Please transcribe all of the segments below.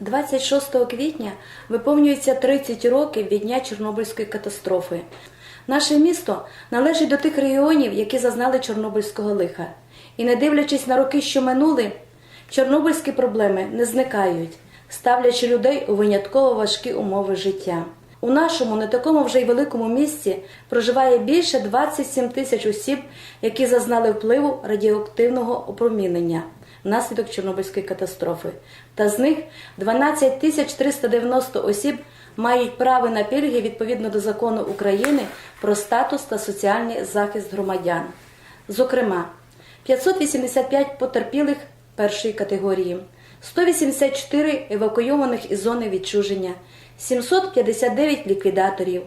26 квітня виповнюється 30 років від дня Чорнобильської катастрофи. Наше місто належить до тих регіонів, які зазнали Чорнобильського лиха. І не дивлячись на роки, що минули, чорнобильські проблеми не зникають, ставлячи людей у винятково важкі умови життя. У нашому не такому вже й великому місті проживає більше 27 тисяч осіб, які зазнали впливу радіоактивного опромінення внаслідок Чорнобильської катастрофи. Та з них 12 тисяч 390 осіб мають право на пільги відповідно до закону України про статус та соціальний захист громадян. Зокрема, 585 потерпілих першої категорії, 184 евакуйованих із зони відчуження, 759 ліквідаторів,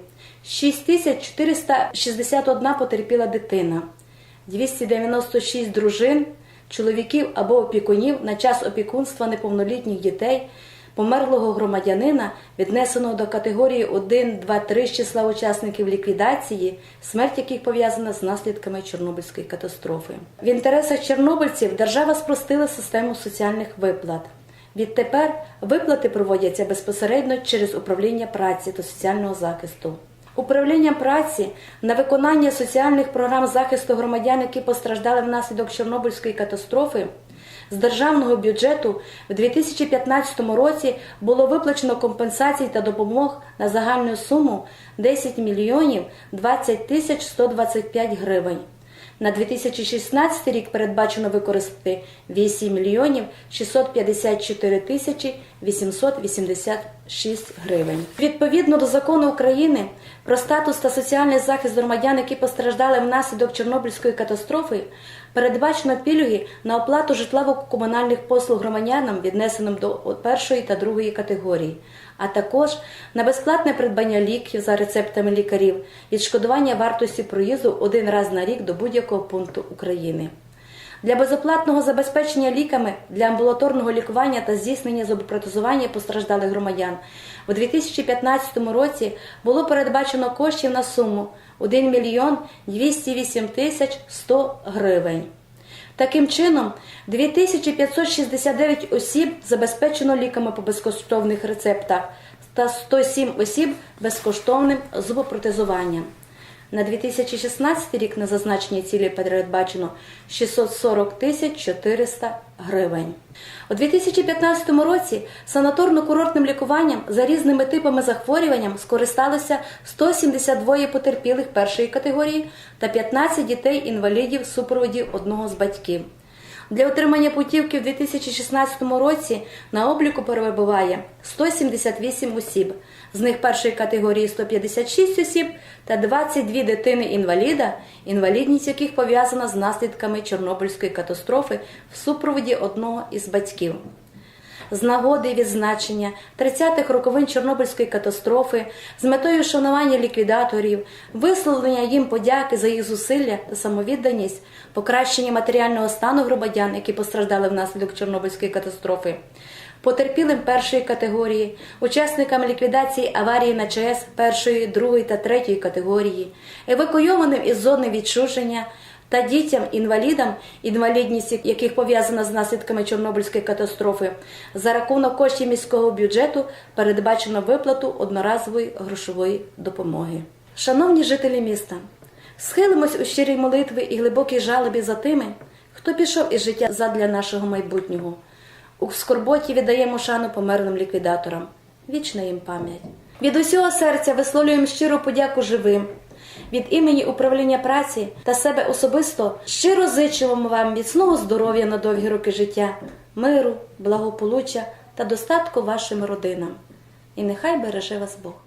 6461 потерпіла дитина, 296 дружин, чоловіків або опікунів на час опікунства неповнолітніх дітей, померлого громадянина, віднесеного до категорії 1, 2, 3 з числа учасників ліквідації, смерть яких пов'язана з наслідками Чорнобильської катастрофи. В інтересах чорнобильців держава спростила систему соціальних виплат. Відтепер виплати проводяться безпосередньо через управління праці та соціального захисту. Управлінням праці на виконання соціальних програм захисту громадян, які постраждали внаслідок Чорнобильської катастрофи, з державного бюджету в 2015 році було виплачено компенсацій та допомог на загальну суму 10 мільйонів 20 тисяч 125 гривень. На 2016 рік передбачено використати 8 мільйонів 654 тисячі 886 гривень. Відповідно до закону України про статус та соціальний захист громадян, які постраждали внаслідок Чорнобильської катастрофи, передбачено пільги на оплату житлово-комунальних послуг громадянам, віднесеним до першої та другої категорії, а також на безплатне придбання ліків за рецептами лікарів, відшкодування вартості проїзду один раз на рік до будь-якого пункту України. Для безоплатного забезпечення ліками для амбулаторного лікування та здійснення зубопротезування постраждалих громадян у 2015 році було передбачено коштів на суму 1 мільйон 208 тисяч 100 гривень. Таким чином, 2569 осіб забезпечено ліками по безкоштовних рецептах та 107 осіб безкоштовним зубопротезуванням. На 2016 рік на зазначені цілі передбачено 640 тисяч 400 гривень. У 2015 році санаторно-курортним лікуванням за різними типами захворюванням скористалося 172 потерпілих першої категорії та 15 дітей-інвалідів супроводі одного з батьків. Для отримання путівки в 2016 році на обліку перебуває 178 осіб, з них першої категорії 156 осіб та 22 дитини-інваліда, інвалідність яких пов'язана з наслідками Чорнобильської катастрофи в супроводі одного із батьків. З нагоди відзначення 30-х роковин Чорнобильської катастрофи з метою вшанування ліквідаторів, висловлення їм подяки за їх зусилля та самовідданість, покращення матеріального стану громадян, які постраждали внаслідок Чорнобильської катастрофи, потерпілим першої категорії, учасникам ліквідації аварії на ЧАЕС першої, другої та третьої категорії, евакуйованим із зони відчуження та дітям-інвалідам, інвалідність яких пов'язана з наслідками Чорнобильської катастрофи, за рахунок коштів міського бюджету передбачено виплату одноразової грошової допомоги. Шановні жителі міста, схилимось у щирій молитві і глибокій жалобі за тими, хто пішов із життя задля нашого майбутнього. У скорботі віддаємо шану померлим ліквідаторам. Вічна їм пам'ять. Від усього серця висловлюємо щиру подяку живим. Від імені управління праці та себе особисто щиро зичимо вам міцного здоров'я на довгі роки життя, миру, благополуччя та достатку вашим родинам. І нехай береже вас Бог.